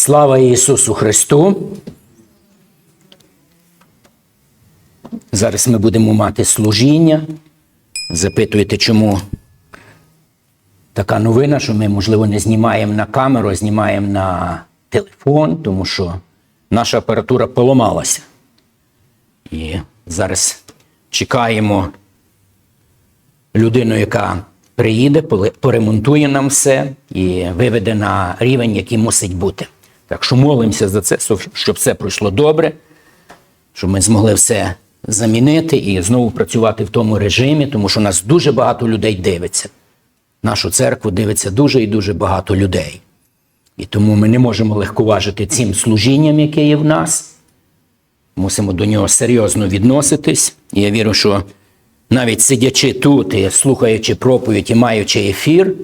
Слава Ісусу Христу! Зараз ми будемо мати служіння. Запитуєте, чому така новина, що ми, можливо, не знімаємо на камеру, а знімаємо на телефон, тому що наша апаратура поламалася. І зараз чекаємо людину, яка приїде, поремонтує нам все і виведе на рівень, який мусить бути. Так що молимося за це, щоб все пройшло добре, щоб ми змогли все замінити і знову працювати в тому режимі, тому що нас дуже багато людей дивиться. Нашу церкву дивиться дуже і дуже багато людей. І тому ми не можемо легковажити цим служінням, яке є в нас. Мусимо до нього серйозно відноситись. І я вірю, що навіть сидячи тут і слухаючи проповідь і маючи ефір,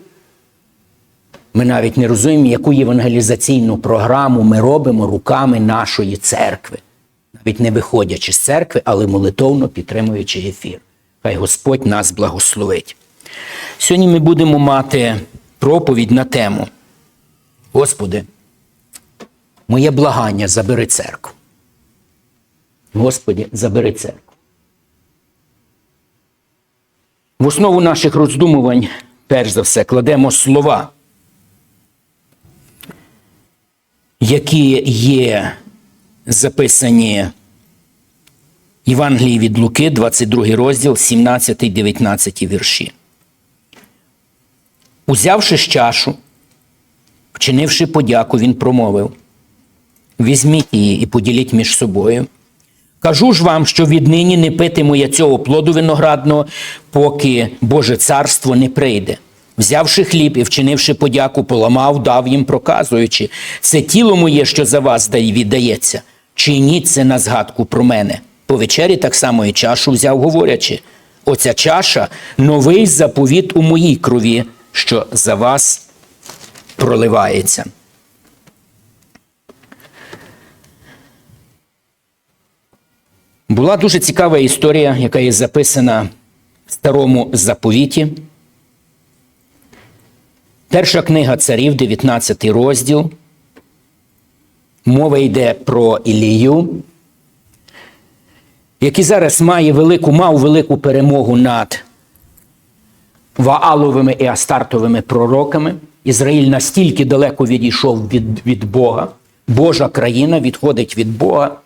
ми навіть не розуміємо, яку євангелізаційну програму ми робимо руками нашої церкви, навіть не виходячи з церкви, але молитовно підтримуючи ефір. Хай Господь нас благословить. Сьогодні ми будемо мати проповідь на тему. Господи, моє благання забери церкву. Господи, забери церкву. В основу наших роздумувань, перш за все, кладемо слова, які є записані в Євангелії від Луки, 22 розділ, 17-19 вірші. Узявши чашу, вчинивши подяку, він промовив: Візьміть її і поділіть між собою. Кажу ж вам, що віднині не питиму я цього плоду виноградного, поки Боже царство не прийде. Взявши хліб і вчинивши подяку, поламав, дав їм, проказуючи, це тіло моє, що за вас дає- віддається, чиніть це на згадку про мене. По вечері так само і чашу взяв, говорячи: оця чаша новий заповіт у моїй крові, що за вас проливається. Була дуже цікава історія, яка є записана в старому заповіті. Перша книга царів, 19 розділ. Мова йде про Ілію, який зараз має велику, мав велику перемогу над Вааловими і Астартовими пророками. Ізраїль настільки далеко відійшов від, від Бога, Божа країна відходить від Бога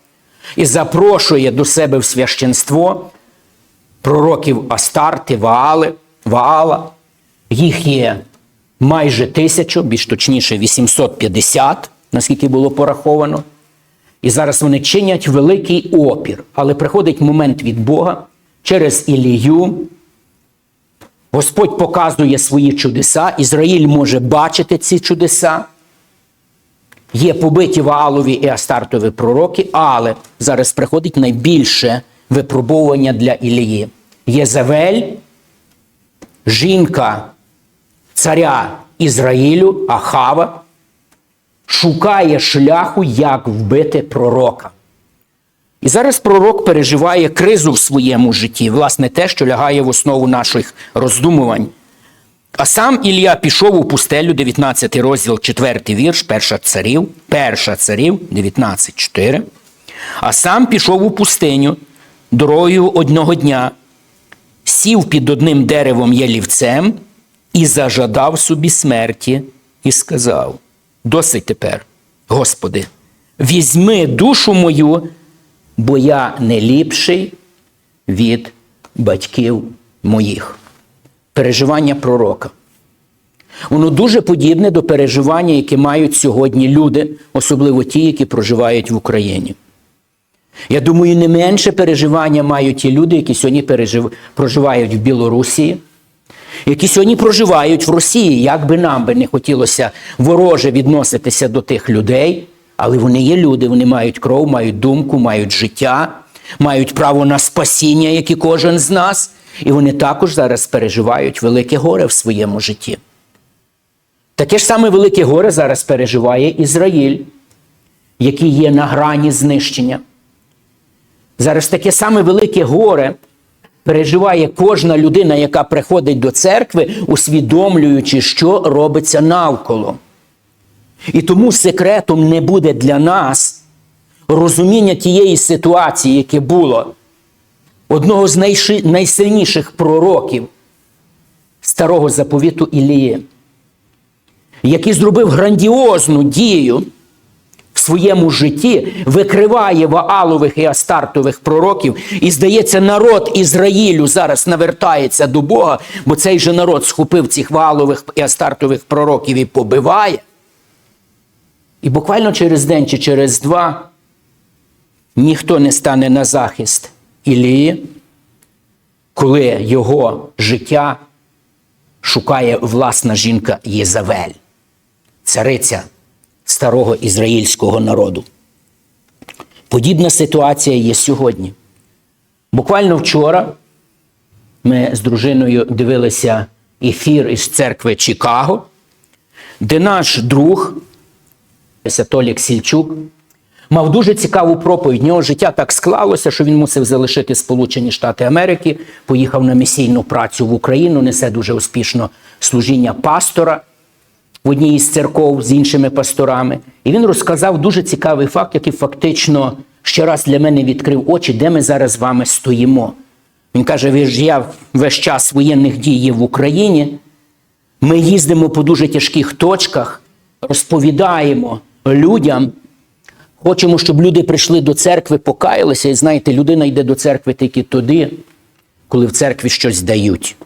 і запрошує до себе в священство пророків Астарти, Ваали, Ваала. Їх є майже тисячу, більш точніше 850, наскільки було пораховано. І зараз вони чинять великий опір. Але приходить момент від Бога через Ілію. Господь показує свої чудеса, Ізраїль може бачити ці чудеса. Є побиті Ваалові і Астартові пророки, але зараз приходить найбільше випробовування для Ілії. Єзавель, жінка царя Ізраїлю, Ахава, шукає шляху, як вбити пророка. І зараз пророк переживає кризу в своєму житті, власне, те, що лягає в основу наших роздумувань. А сам Ілля пішов у пустелю, 19 розділ, 4 вірш, перша царів, перша царів, 19.4. А сам пішов у пустиню дорогою одного дня, сів під одним деревом ялівцем і зажадав собі смерті, і сказав: Досить тепер, Господи, візьми душу мою, бо я не ліпший від батьків моїх переживання пророка. Воно дуже подібне до переживання, яке мають сьогодні люди, особливо ті, які проживають в Україні. Я думаю, не менше переживання мають ті люди, які сьогодні пережив... проживають в Білорусі, які сьогодні проживають в Росії. Як би нам би не хотілося вороже відноситися до тих людей, але вони є люди, вони мають кров, мають думку, мають життя, мають право на спасіння, як і кожен з нас. І вони також зараз переживають велике горе в своєму житті. Таке ж саме велике горе зараз переживає Ізраїль, який є на грані знищення. Зараз таке саме велике горе переживає кожна людина, яка приходить до церкви, усвідомлюючи, що робиться навколо. І тому секретом не буде для нас розуміння тієї ситуації, яке було одного з найсильніших пророків старого заповіту Ілії, який зробив грандіозну дію своєму житті, викриває ваалових і астартових пророків, і здається, народ Ізраїлю зараз навертається до Бога, бо цей же народ схопив цих ваалових і астартових пророків і побиває. І буквально через день чи через два ніхто не стане на захист Ілії, коли його життя шукає власна жінка Єзавель, цариця старого ізраїльського народу. Подібна ситуація є сьогодні. Буквально вчора ми з дружиною дивилися ефір із церкви Чикаго, де наш друг Толік Сільчук мав дуже цікаву проповідь. В нього життя так склалося, що він мусив залишити Сполучені Штати Америки, поїхав на місійну працю в Україну, несе дуже успішно служіння пастора в одній із церков з іншими пасторами. І він розказав дуже цікавий факт, який фактично ще раз для мене відкрив очі, де ми зараз з вами стоїмо. Він каже: ви ж я весь час воєнних дій є в Україні. Ми їздимо по дуже тяжких точках, розповідаємо людям. Хочемо, щоб люди прийшли до церкви, покаялися. І знаєте, людина йде до церкви тільки тоді, коли в церкві щось дають.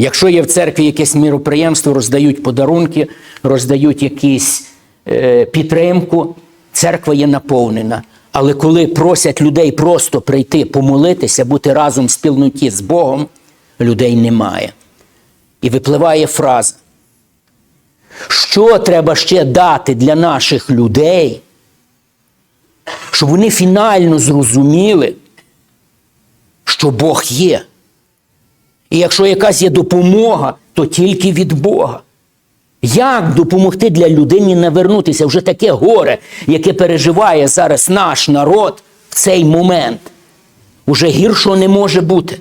Якщо є в церкві якесь міроприємство, роздають подарунки, роздають якісь е, підтримку, церква є наповнена. Але коли просять людей просто прийти, помолитися, бути разом в спільноті з Богом, людей немає. І випливає фраза. Що треба ще дати для наших людей, щоб вони фінально зрозуміли, що Бог є. І якщо якась є допомога, то тільки від Бога. Як допомогти для людини навернутися вже таке горе, яке переживає зараз наш народ в цей момент? Уже гіршого не може бути.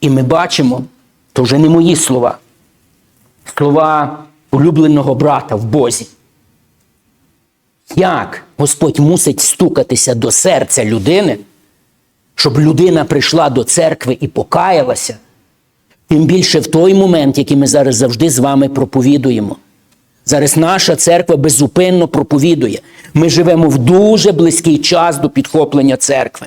І ми бачимо, то вже не мої слова, слова улюбленого брата в Бозі. Як Господь мусить стукатися до серця людини, щоб людина прийшла до церкви і покаялася, тим більше в той момент, який ми зараз завжди з вами проповідуємо. Зараз наша церква беззупинно проповідує. Ми живемо в дуже близький час до підхоплення церкви.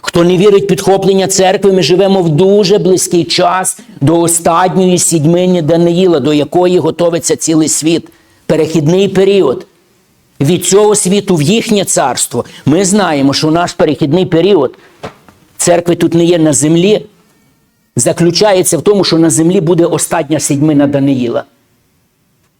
Хто не вірить в підхоплення церкви, ми живемо в дуже близький час до останньої сідьмині Даниїла, до якої готовиться цілий світ. Перехідний період. Від цього світу в їхнє царство. Ми знаємо, що наш перехідний період церкви тут не є на землі, заключається в тому, що на землі буде остання сідьмина Даниїла,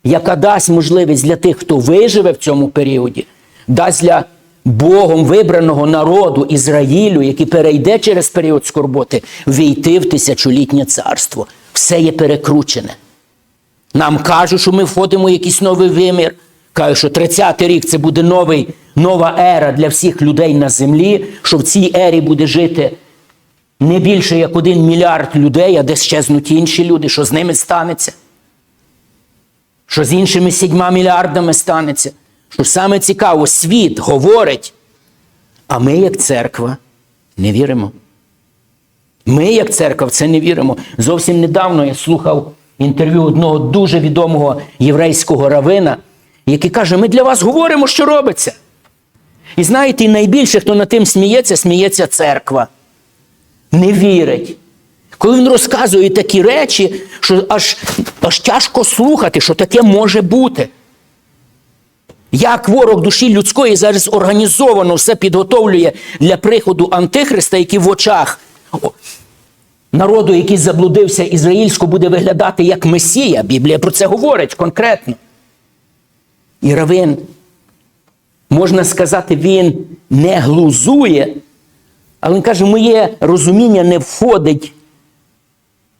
яка дасть можливість для тих, хто виживе в цьому періоді, дасть для Богом вибраного народу Ізраїлю, який перейде через період скорботи, війти в тисячолітнє царство. Все є перекручене. Нам кажуть, що ми входимо в якийсь новий вимір. Кажуть, що 30-й рік це буде новий, нова ера для всіх людей на землі, що в цій ері буде жити не більше як один мільярд людей, а де щезнуть інші люди, що з ними станеться. Що з іншими сідьма мільярдами станеться. Що саме цікаво, світ говорить, а ми, як церква, не віримо. Ми, як церква, в це не віримо. Зовсім недавно я слухав інтерв'ю одного дуже відомого єврейського равина, який каже: ми для вас говоримо, що робиться. І знаєте, найбільше, хто над тим сміється, сміється церква. Не вірить. Коли він розказує такі речі, що аж, аж тяжко слухати, що таке може бути. Як ворог душі людської зараз організовано все підготовлює для приходу Антихриста, який в очах народу, який заблудився ізраїльсько, буде виглядати як Месія. Біблія про це говорить конкретно. І Равин, можна сказати, він не глузує, але він каже, моє розуміння не входить,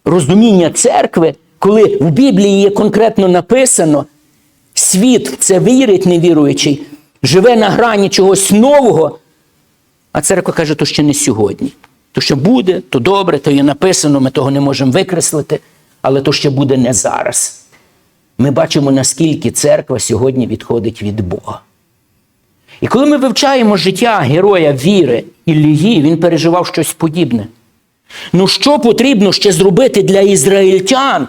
розуміння церкви, коли в Біблії є конкретно написано, світ в це вірить невіруючий, живе на грані чогось нового, а церква каже, то ще не сьогодні. То, що буде, то добре, то є написано, ми того не можемо викреслити, але то ще буде не зараз. Ми бачимо, наскільки церква сьогодні відходить від Бога. І коли ми вивчаємо життя героя віри Іллії, він переживав щось подібне. Ну, що потрібно ще зробити для ізраїльтян,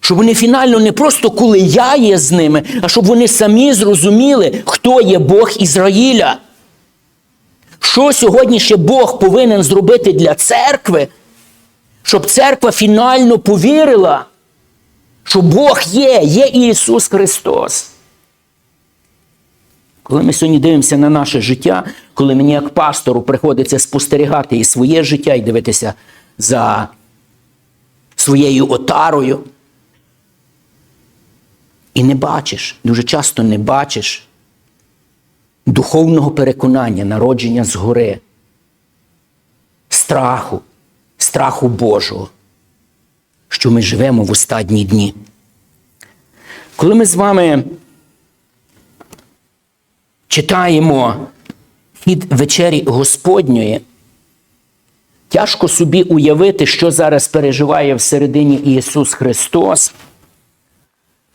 щоб вони фінально не просто коли я є з ними, а щоб вони самі зрозуміли, хто є Бог Ізраїля. Що сьогодні ще Бог повинен зробити для церкви, щоб церква фінально повірила, що Бог є, є Ісус Христос. Коли ми сьогодні дивимося на наше життя, коли мені як пастору приходиться спостерігати і своє життя, і дивитися за своєю отарою, і не бачиш, дуже часто не бачиш духовного переконання, народження згори, страху, страху Божого, що ми живемо в останні дні. Коли ми з вами читаємо хід вечері Господньої, тяжко собі уявити, що зараз переживає всередині Ісус Христос,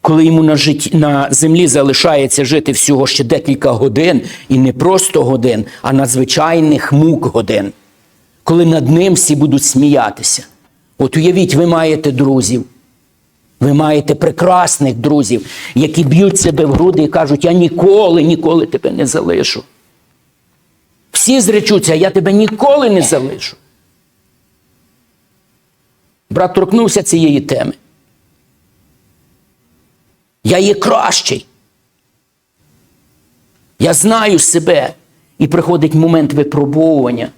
коли йому на, житті, на землі залишається жити всього ще декілька годин, і не просто годин, а надзвичайних мук годин, коли над ним всі будуть сміятися. От уявіть, ви маєте друзів. Ви маєте прекрасних друзів, які б'ють себе в груди і кажуть, я ніколи, ніколи тебе не залишу. Всі зречуться, я тебе ніколи не залишу. Брат торкнувся цієї теми. Я є кращий. Я знаю себе. І приходить момент випробовування.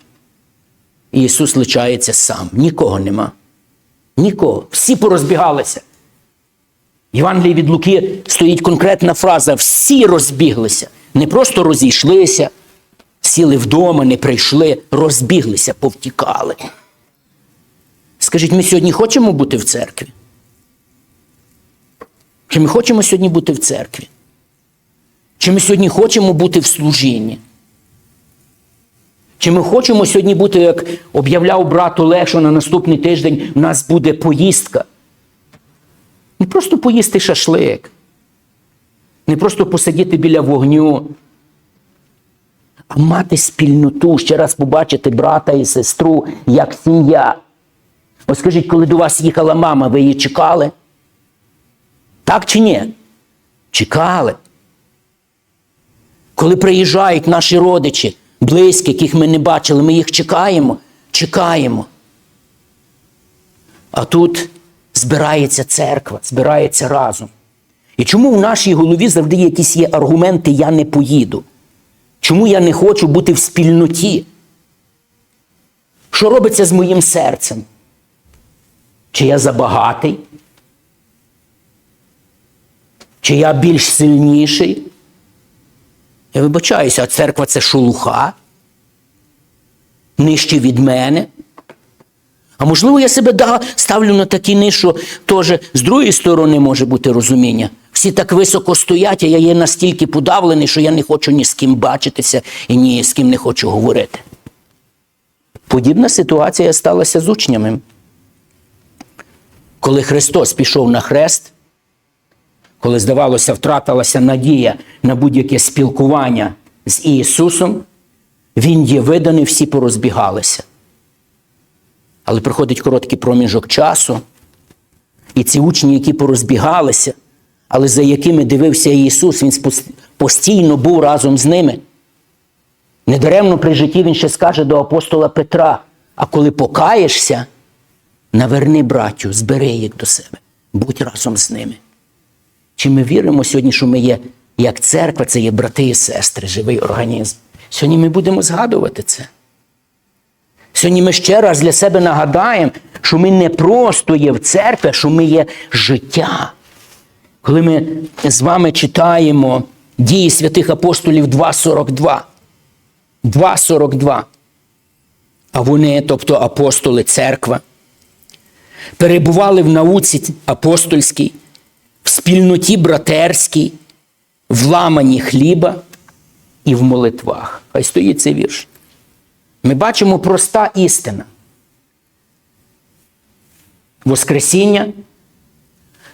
І Ісус лишається сам. Нікого нема. Нікого. Всі порозбігалися. В Євангелії від Луки стоїть конкретна фраза: всі розбіглися. Не просто розійшлися, сіли вдома, не прийшли, розбіглися, повтікали. Скажіть, ми сьогодні хочемо бути в церкві? Чи ми хочемо сьогодні бути в церкві? Чи ми сьогодні хочемо бути в служінні? Чи ми хочемо сьогодні бути, як об'являв брат Олег, що на наступний тиждень у нас буде поїздка? Не просто поїсти шашлик, не просто посидіти біля вогню, а мати спільноту, ще раз побачити брата і сестру як сім'я. Ось скажіть, коли до вас їхала мама, ви її чекали? Так чи ні? Чекали. Коли приїжджають наші родичі, близькі, яких ми не бачили, ми їх чекаємо, чекаємо. А тут збирається церква, збирається разом. І чому в нашій голові завжди якісь є аргументи я не поїду? Чому я не хочу бути в спільноті? Що робиться з моїм серцем? Чи я забагатий? Чи я більш сильніший? Я вибачаюся, а церква це шелуха? Нижче від мене? А можливо, я себе да, ставлю на такий низ, що теж з другої сторони може бути розуміння. Всі так високо стоять, а я є настільки подавлений, що я не хочу ні з ким бачитися і ні з ким не хочу говорити. Подібна ситуація сталася з учнями. Коли Христос пішов на хрест, коли, здавалося, втратилася надія на будь-яке спілкування з Ісусом, Він є виданий, всі порозбігалися. Але приходить короткий проміжок часу, і ці учні, які порозбігалися, але за якими дивився Ісус, Він постійно був разом з ними. Недаремно при житті Він ще скаже до апостола Петра: а коли покаєшся, наверни братю, збери їх до себе, будь разом з ними. Чи ми віримо сьогодні, що ми є як церква, це є брати і сестри, живий організм? Сьогодні ми будемо згадувати це. Сьогодні ми ще раз для себе нагадаємо, що ми не просто є в церкві, що ми є життя. Коли ми з вами читаємо дії святих апостолів 2.42. 2.42. А вони, тобто апостоли церква, перебували в науці апостольській, в спільноті братерській, в ламанні хліба і в молитвах. Хай стоїть цей вірш. Ми бачимо проста істина. Воскресіння,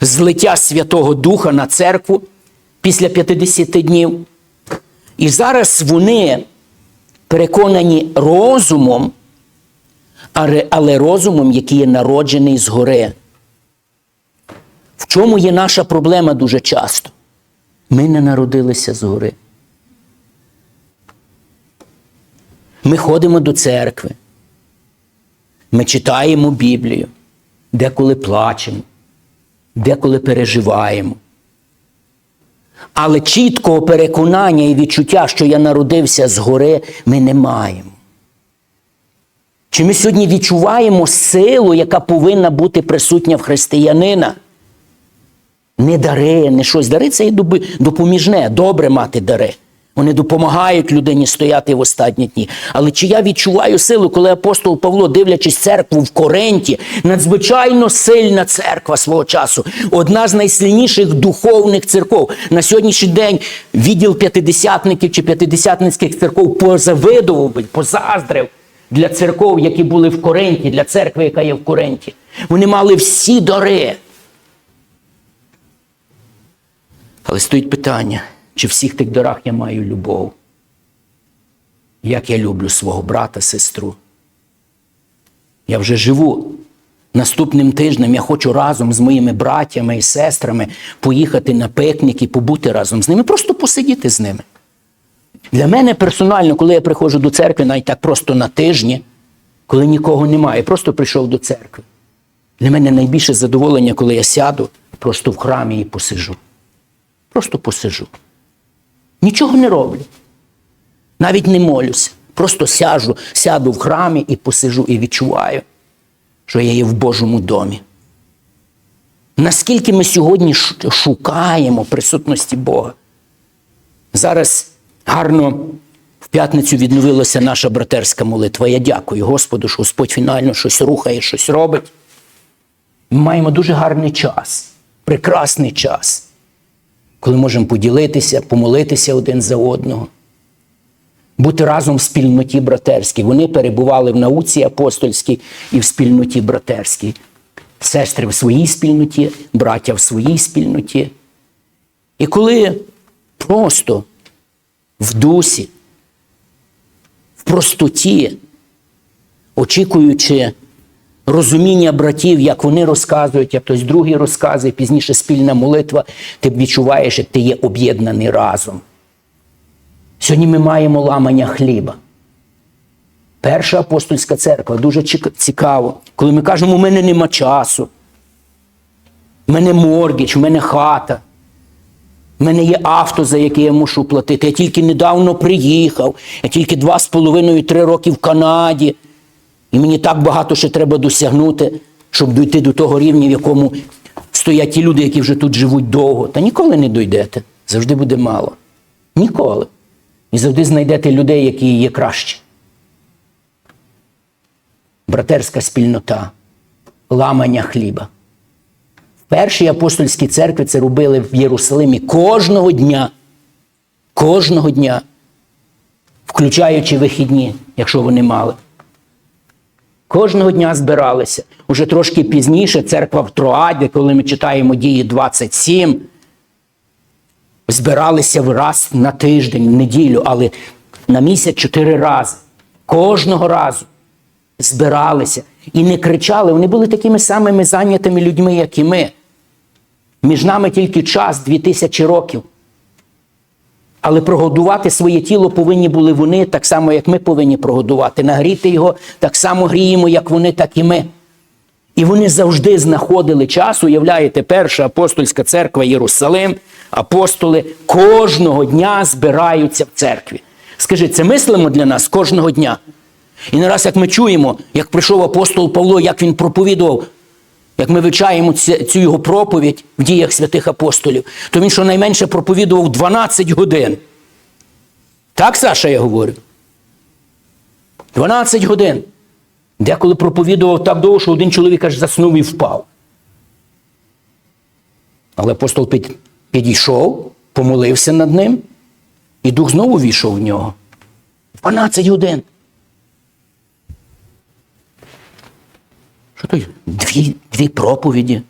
злиття Святого Духа на церкву після 50 днів. І зараз вони переконані розумом, але- розумом, який є народжений згори. В чому є наша проблема дуже часто? Ми не народилися згори. Ми ходимо до церкви. Ми читаємо Біблію, деколи плачемо, деколи переживаємо. Але чіткого переконання і відчуття, що я народився згори, ми не маємо. Чи ми сьогодні відчуваємо силу, яка повинна бути присутня в християнина? Не дари, не щось. Дари це і допоміжне, добре мати дари. Вони допомагають людині стояти в останні дні. Але чи я відчуваю силу, коли апостол Павло, дивлячись церкву в Коринті, надзвичайно сильна церква свого часу, одна з найсильніших духовних церков. На сьогоднішній день відділ п'ятидесятників чи п'ятидесятницьких церков позавидував позаздрив для церков, які були в Коринті, для церкви, яка є в Коринті. Вони мали всі дари. Але стоїть питання, чи всіх тих дарах я маю любов? Як я люблю свого брата, сестру? Я вже живу. Наступним тижнем я хочу разом з моїми братями і сестрами поїхати на пикнік і побути разом з ними, просто посидіти з ними. Для мене персонально, коли я приходжу до церкви, навіть так просто на тижні, коли нікого немає, я просто прийшов до церкви. Для мене найбільше задоволення, коли я сяду просто в храмі і посижу. Просто посижу. Нічого не роблю. Навіть не молюся. Просто сяжу, сяду в храмі і посижу, і відчуваю, що я є в Божому домі. Наскільки ми сьогодні шукаємо присутності Бога? Зараз гарно в п'ятницю відновилася наша братерська молитва. Я дякую Господу, що Господь фінально щось рухає, щось робить. Ми маємо дуже гарний час, прекрасний час коли можемо поділитися, помолитися один за одного, бути разом в спільноті братерській. Вони перебували в науці апостольській і в спільноті братерській. Сестри в своїй спільноті, браття в своїй спільноті. І коли просто в дусі, в простоті, очікуючи розуміння братів, як вони розказують, як хтось другий розказує, пізніше спільна молитва, ти відчуваєш, як ти є об'єднаний разом. Сьогодні ми маємо ламання хліба. Перша апостольська церква дуже цікаво, коли ми кажемо, у мене нема часу, у мене моргіч, у мене хата, у мене є авто, за яке я мушу платити. Я тільки недавно приїхав, я тільки два з половиною три роки в Канаді. І мені так багато ще треба досягнути, щоб дійти до того рівня, в якому стоять ті люди, які вже тут живуть довго. Та ніколи не дойдете. Завжди буде мало. Ніколи. І завжди знайдете людей, які є кращі. Братерська спільнота, ламання хліба. В першій апостольській церкві це робили в Єрусалимі кожного дня. Кожного дня, включаючи вихідні, якщо вони мали. Кожного дня збиралися. Уже трошки пізніше церква в Троаді, коли ми читаємо дії 27, збиралися раз на тиждень, в неділю, але на місяць чотири рази. Кожного разу збиралися і не кричали. Вони були такими самими зайнятими людьми, як і ми. Між нами тільки час, дві тисячі років. Але прогодувати своє тіло повинні були вони, так само, як ми повинні прогодувати. Нагріти його так само гріємо, як вони, так і ми. І вони завжди знаходили час, уявляєте, перша апостольська церква Єрусалим, апостоли кожного дня збираються в церкві. Скажіть, це мислимо для нас кожного дня. І не як ми чуємо, як прийшов апостол Павло, як він проповідував, як ми вивчаємо цю, його проповідь в діях святих апостолів, то він щонайменше проповідував 12 годин. Так, Саша, я говорю? 12 годин. Деколи проповідував так довго, що один чоловік аж заснув і впав. Але апостол підійшов, помолився над ним, і дух знову війшов в нього. 12 годин. Що то? Дві, дві проповіді.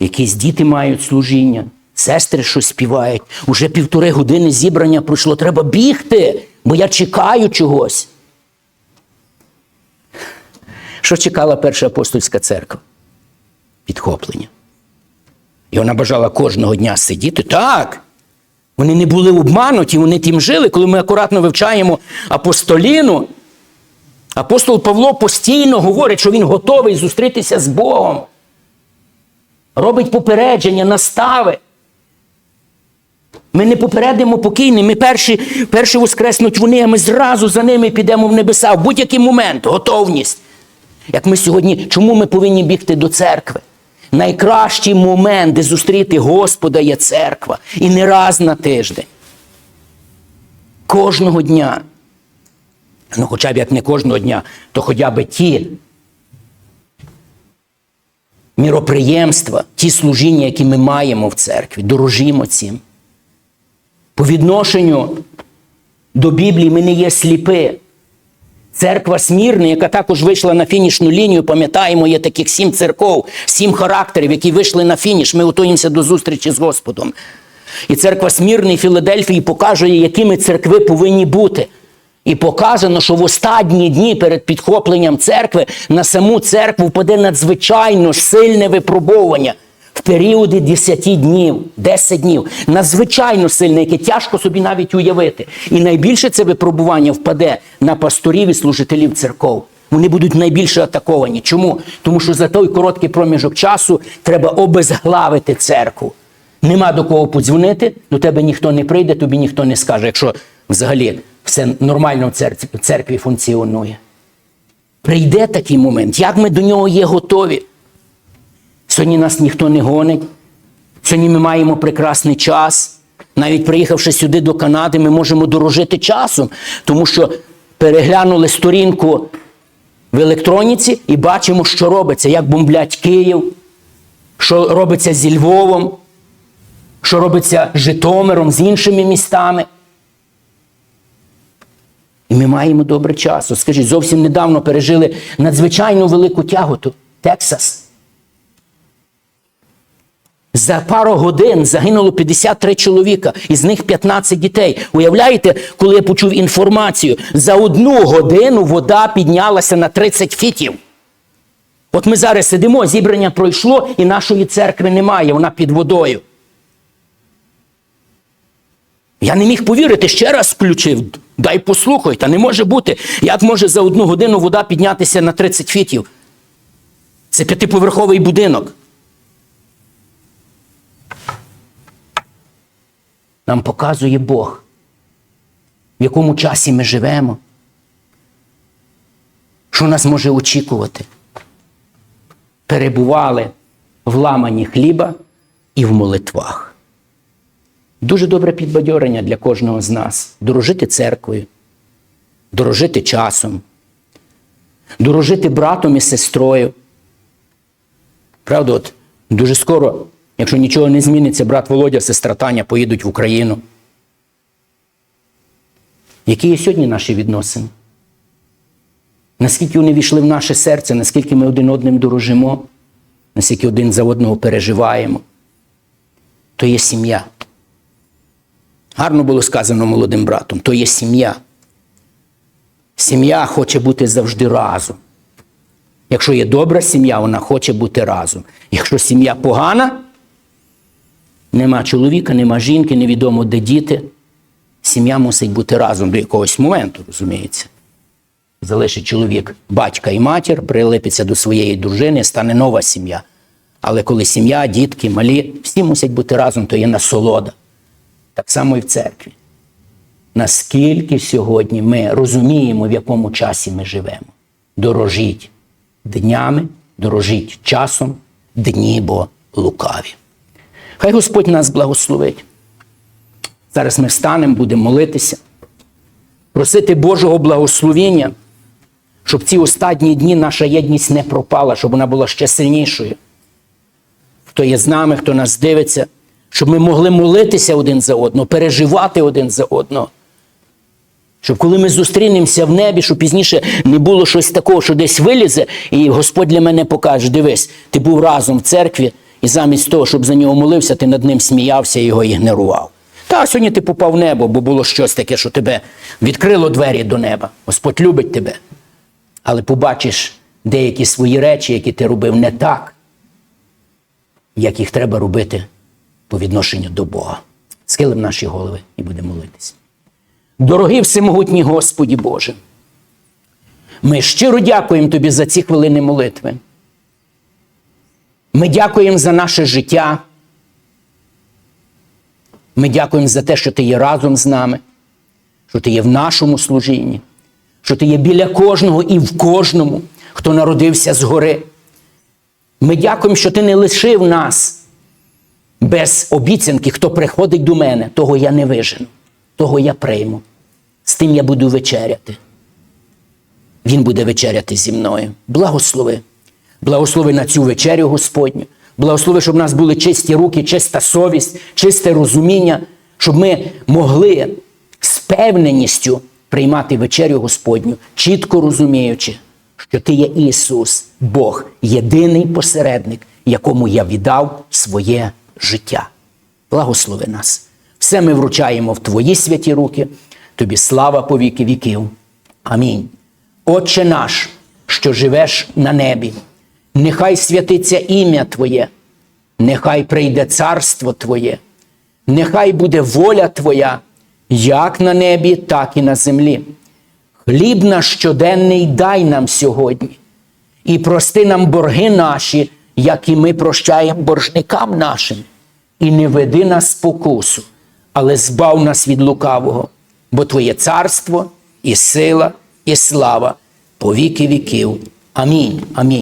Якісь діти мають служіння, сестри щось співають. Уже півтори години зібрання пройшло. Треба бігти, бо я чекаю чогось. Що чекала перша апостольська церква? Підхоплення. І вона бажала кожного дня сидіти. Так. Вони не були обмануті, вони тим жили. Коли ми акуратно вивчаємо апостоліну, апостол Павло постійно говорить, що він готовий зустрітися з Богом. Робить попередження, настави. Ми не попередимо покійним, ми перші, перші воскреснуть вони, а ми зразу за ними підемо в небеса в будь-який момент, готовність. Як ми сьогодні, чому ми повинні бігти до церкви? Найкращий момент, де зустріти Господа є церква. І не раз на тиждень. Кожного дня. Ну, хоча б як не кожного дня, то хоча б ті міроприємства, ті служіння, які ми маємо в церкві, дорожімо цим. По відношенню до Біблії ми не є сліпи. Церква Смірна, яка також вийшла на фінішну лінію, пам'ятаємо, є таких сім церков, сім характерів, які вийшли на фініш. Ми готуємося до зустрічі з Господом. І церква Смірної Філадельфії показує, якими церкви повинні бути. І показано, що в останні дні перед підхопленням церкви на саму церкву впаде надзвичайно сильне випробовування в періоди 10 днів, 10 днів. Надзвичайно сильне, яке тяжко собі навіть уявити. І найбільше це випробування впаде на пасторів і служителів церков. Вони будуть найбільше атаковані. Чому? Тому що за той короткий проміжок часу треба обезглавити церкву. Нема до кого подзвонити, до тебе ніхто не прийде, тобі ніхто не скаже, якщо взагалі все нормально в церкві, функціонує. Прийде такий момент, як ми до нього є готові. Сьогодні нас ніхто не гонить. Сьогодні ми маємо прекрасний час. Навіть приїхавши сюди до Канади, ми можемо дорожити часом, тому що переглянули сторінку в електроніці і бачимо, що робиться, як бомблять Київ, що робиться зі Львовом, що робиться з Житомиром, з іншими містами. І ми маємо добре часу. Скажіть, зовсім недавно пережили надзвичайно велику тяготу Тексас. За пару годин загинуло 53 чоловіка, із них 15 дітей. Уявляєте, коли я почув інформацію, за одну годину вода піднялася на 30 фітів. От ми зараз сидимо, зібрання пройшло, і нашої церкви немає, вона під водою. Я не міг повірити, ще раз включив. Дай послухай, та не може бути. Як може за одну годину вода піднятися на 30 фітів? Це п'ятиповерховий будинок. Нам показує Бог, в якому часі ми живемо, що нас може очікувати. Перебували в ламані хліба і в молитвах. Дуже добре підбадьорення для кожного з нас дорожити церквою, дорожити часом, дорожити братом і сестрою. Правда, от дуже скоро, якщо нічого не зміниться, брат Володя, сестра Таня поїдуть в Україну. Які є сьогодні наші відносини? Наскільки вони війшли в наше серце, наскільки ми один одним дорожимо, наскільки один за одного переживаємо, то є сім'я. Гарно було сказано молодим братом, то є сім'я. Сім'я хоче бути завжди разом. Якщо є добра сім'я, вона хоче бути разом. Якщо сім'я погана, нема чоловіка, нема жінки, невідомо де діти. Сім'я мусить бути разом до якогось моменту, розуміється. Залишить чоловік батька і матір, прилепиться до своєї дружини, стане нова сім'я. Але коли сім'я, дітки, малі, всі мусять бути разом, то є насолода. Так само і в церкві. Наскільки сьогодні ми розуміємо, в якому часі ми живемо. Дорожіть днями, дорожіть часом, дні бо лукаві. Хай Господь нас благословить. Зараз ми встанемо, будемо молитися, просити Божого благословення, щоб ці останні дні наша єдність не пропала, щоб вона була ще сильнішою. Хто є з нами, хто нас дивиться, щоб ми могли молитися один за одного, переживати один за одного. Щоб коли ми зустрінемося в небі, щоб пізніше не було щось такого, що десь вилізе, і Господь для мене покаже: дивись, ти був разом в церкві, І замість того, щоб за нього молився, ти над ним сміявся і його ігнорував. Та сьогодні ти попав в небо, бо було щось таке, що тебе відкрило двері до неба. Господь любить тебе. Але побачиш деякі свої речі, які ти робив не так, як їх треба робити по відношенню до Бога. Схилимо наші голови і будемо молитися. Дорогий всемогутній Господі Боже, ми щиро дякуємо Тобі за ці хвилини молитви. Ми дякуємо за наше життя. Ми дякуємо за те, що Ти є разом з нами, що Ти є в нашому служінні, що Ти є біля кожного і в кожному, хто народився згори. Ми дякуємо, що Ти не лишив нас без обіцянки, хто приходить до мене, того я не вижену, того я прийму. З тим я буду вечеряти. Він буде вечеряти зі мною. Благослови. Благослови на цю вечерю Господню. Благослови, щоб в нас були чисті руки, чиста совість, чисте розуміння, щоб ми могли з певненістю приймати вечерю Господню, чітко розуміючи, що Ти є Ісус, Бог, єдиний посередник, якому я віддав своє життя. Благослови нас. Все ми вручаємо в Твої святі руки. Тобі слава по віки віків. Амінь. Отче наш, що живеш на небі, нехай святиться ім'я Твоє, нехай прийде царство Твоє, нехай буде воля Твоя, як на небі, так і на землі. Хліб наш щоденний дай нам сьогодні, і прости нам борги наші, як і ми прощаємо боржникам нашим, і не веди нас спокусу, але збав нас від лукавого, бо Твоє царство і сила, і слава по віки віків. Амінь. Амінь.